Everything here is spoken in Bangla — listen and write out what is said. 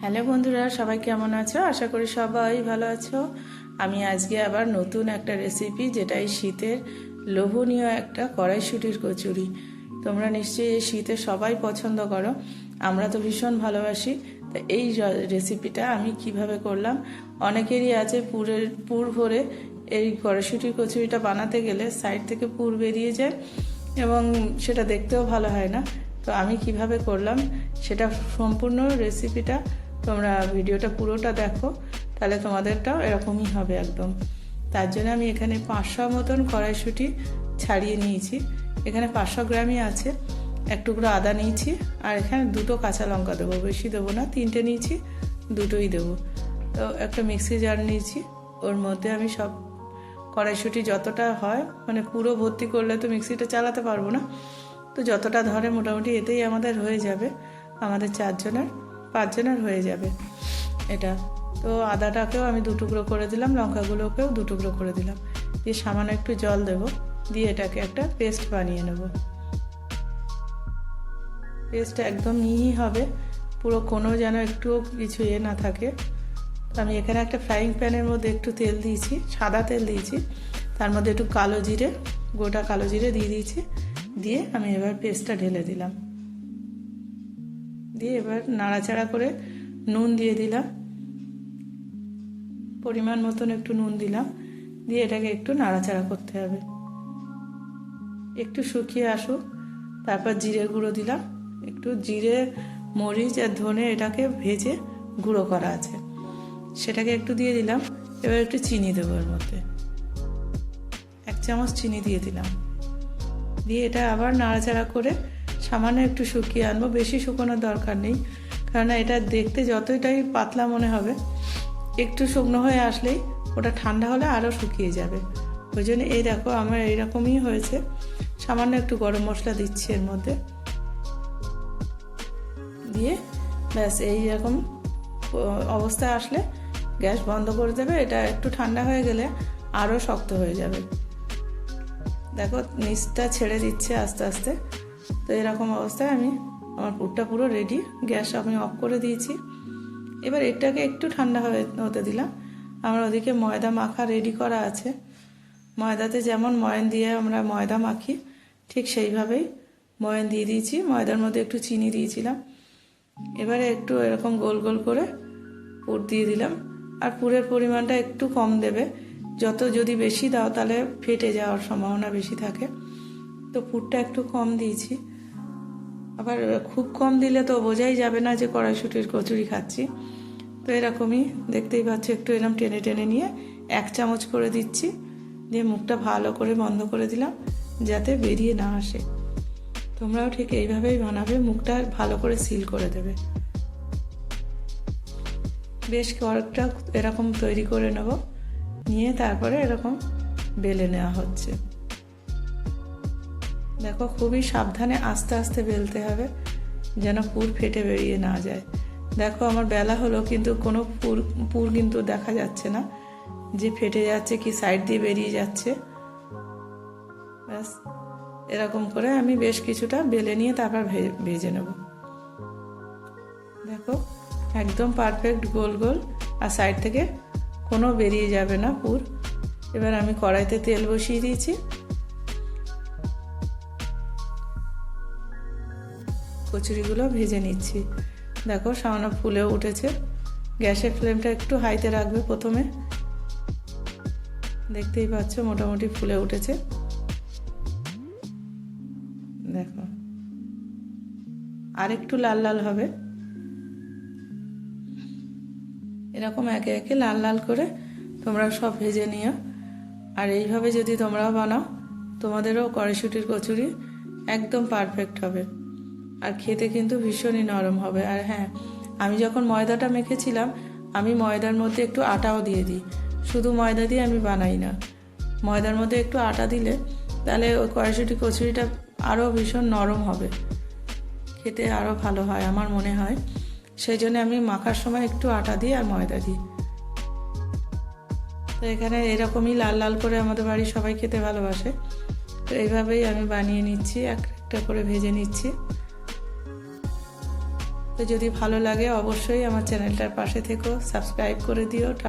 হ্যালো বন্ধুরা, সবাই কেমন আছো? আশা করি সবাই ভালো আছো। আমি আজকে আবার নতুন একটা রেসিপি যেটা এই শীতের লোভনীয় একটা কড়াইশুটির কচুরি। তোমরা নিশ্চয়ই এই শীতে সবাই পছন্দ করো। আমরা তো ভীষণ ভালোবাসি। তা এই রেসিপিটা আমি কীভাবে করলাম? অনেকেরই আছে পুরের, পুর ভরে এই কড়াইশুটির কচুরিটা বানাতে গেলে সাইড থেকে পুর বেরিয়ে যায় এবং সেটা দেখতেও ভালো হয় না। তো আমি কীভাবে করলাম? সেটা সম্পূর্ণ রেসিপিটা তোমরা ভিডিওটা পুরোটা দেখো, তাহলে তোমাদেরটাও এরকমই হবে একদম। তার জন্য আমি এখানে পাঁচশো মতন কড়াইশুঁটি ছাড়িয়ে নিয়েছি। এখানে পাঁচশো গ্রামই আছে, এক টুকরো আদা নিয়েছি, আর এখানে দুটো কাঁচা লঙ্কা দেবো, বেশি দেবো না, তিনটে নিয়েছি, দুটোই দেবো। তো একটা মিক্সি জার নিয়েছি, ওর মধ্যে আমি সব কড়াইশুঁটি যতটা হয় মানে পুরো ভর্তি করলে তো মিক্সিটা চালাতে পারব না, তো যতটা ধরে মোটামুটি এতেই আমাদের হয়ে যাবে, আমাদের চারজনের। পাঁচজনের হয়ে যাবে এটা। তো আদাটাকেও আমি দু টুকরো করে দিলাম, লঙ্কাগুলোকেও দু টুকরো করে দিলাম। দিয়ে সামান্য একটু জল দেব, দিয়ে এটাকে একটা পেস্ট বানিয়ে নেব। পেস্ট একদম মিহি হবে, পুরো কোনো যেন একটুও কিছু এ না থাকে। আমি এখানে একটা ফ্রাইং প্যানের মধ্যে একটু তেল দিয়েছি, সাদা তেল দিয়েছি। তার মধ্যে একটু কালো জিরে, গোটা কালো জিরে দিয়ে দিয়েছি। দিয়ে আমি এবার পেস্টটা ঢেলে দিলাম। দিয়ে এবার নাড়াচাড়া করে নুন দিয়ে দিলাম। পরিমাণ মতন একটু নুন দিলাম। দিয়ে এটাকে একটু নাড়াচাড়া করতে হবে। একটু শুকিয়ে আসুক, তারপর জিরে গুঁড়ো দিলাম। একটু জিরে, মরিচ আর ধনে এটাকে ভেজে গুঁড়ো করা আছে। সেটাকে একটু দিয়ে দিলাম। এবার একটু চিনি দেবো এর মধ্যে। এক চামচ চিনি দিয়ে দিলাম। দিয়ে এটা আবার নাড়াচাড়া করে সামান্য একটু শুকিয়ে আনব, বেশি শুকোনোর দরকার নেই। কারণ এটা দেখতে যতটাই পাতলা মনে হবে, একটু শুকনো হয়ে আসলেই ওটা ঠান্ডা হলে আরও শুকিয়ে যাবে। ওই জন্য এই দেখো আমার এইরকমই হয়েছে। সামান্য একটু গরম মশলা দিচ্ছি এর মধ্যে। দিয়ে ব্যাস, এইরকম অবস্থায় আসলে গ্যাস বন্ধ করে দেবে। এটা একটু ঠান্ডা হয়ে গেলে আরও শক্ত হয়ে যাবে। দেখো, নিচটা ছেড়ে দিচ্ছে আস্তে আস্তে। তো এরকম অবস্থায় আমি আমার পুরটা পুরো রেডি গ্যাস আমি অফ করে দিয়েছি। এবার এটাকে একটু ঠান্ডা হয়ে, হতে দিলাম। আমার ওদিকে ময়দা মাখা রেডি করা আছে। ময়দাতে যেমন ময়ন দিয়ে আমরা ময়দা মাখি, ঠিক সেইভাবেই ময়ন দিয়ে দিয়েছি। ময়দার মধ্যে একটু চিনি দিয়েছিলাম। এবারে একটু এরকম গোল গোল করে পুর দিয়ে দিলাম। আর পুরের পরিমাণটা একটু কম দেবে। যত যদি বেশি দাও তাহলে ফেটে যাওয়ার সম্ভাবনা বেশি থাকে। তো পুরটা একটু কম দিয়েছি। আবার খুব কম দিলে তো বোঝাই যাবে না যে কড়াইশুটির কচুরি খাচ্ছি। তো এরকমই দেখতেই পাচ্ছ, একটু এরকম টেনে টেনে নিয়ে এক চামচ করে দিচ্ছি। দিয়ে মুখটা ভালো করে বন্ধ করে দিলাম, যাতে বেরিয়ে না আসে। তোমরাও ঠিক এইভাবেই বানাবে, মুখটা ভালো করে সিল করে দেবে। বেশ কয়েকটা এরকম তৈরি করে নেব, নিয়ে তারপরে এরকম বেলে নেওয়া হচ্ছে। দেখো, খুবই সাবধানে আস্তে আস্তে বেলতে হবে, যেন পুর ফেটে বেরিয়ে না যায়। দেখো, আমার বেলা হলো, কিন্তু কোনো পুর পুর কিন্তু দেখা যাচ্ছে না। যে ফেটে যাচ্ছে, কি সাইড দিয়ে বেরিয়ে যাচ্ছে। ব্যাস, এরকম করে আমি বেশ কিছুটা বেলে নিয়ে তারপর ভেজে নেব। দেখো, একদম পারফেক্ট গোল গোল, আর সাইড থেকে কোনো বেরিয়ে যাবে না পুর। এবার আমি কড়াইতে তেল বসিয়ে দিয়েছি। কচুরিগুলো ভেজে নিচ্ছি। দেখো, সামান্য ফুলেও উঠেছে। গ্যাসের ফ্লেমটা একটু হাইতে রাখবে প্রথমে। দেখতেই পাচ্ছ, মোটামুটি ফুলে উঠেছে। দেখো আর একটু লাল লাল হবে। এরকম একে একে লাল লাল করে তোমরা সব ভেজে নিও। আর এইভাবে যদি তোমরাও বানাও, তোমাদেরও কড়াইশুটির কচুরি একদম পারফেক্ট হবে। আর খেতে কিন্তু ভীষণই নরম হবে। আর হ্যাঁ আমি যখন ময়দাটা মেখেছিলাম, আমি ময়দার মধ্যে একটু আটাও দিয়ে দিই। শুধু ময়দা দিয়ে আমি বানাই না। ময়দার মধ্যে একটু আটা দিলে তাহলে ওই কড়াইশুটি কচুরিটা আরও ভীষণ নরম হবে। খেতে আরও ভালো হয় আমার মনে হয়। সেই জন্য আমি মাখার সময় একটু আটা দিই আর ময়দা দিই। তো এখানে এরকমই লাল লাল করে আমাদের বাড়ির সবাই খেতে ভালোবাসে। তো এইভাবেই আমি বানিয়ে নিচ্ছি, এক একটা করে ভেজে নিচ্ছি। তো যদি ভালো লাগে অবশ্যই আমার চ্যানেলটার পাশে থেকো সাবস্ক্রাইব করে দিও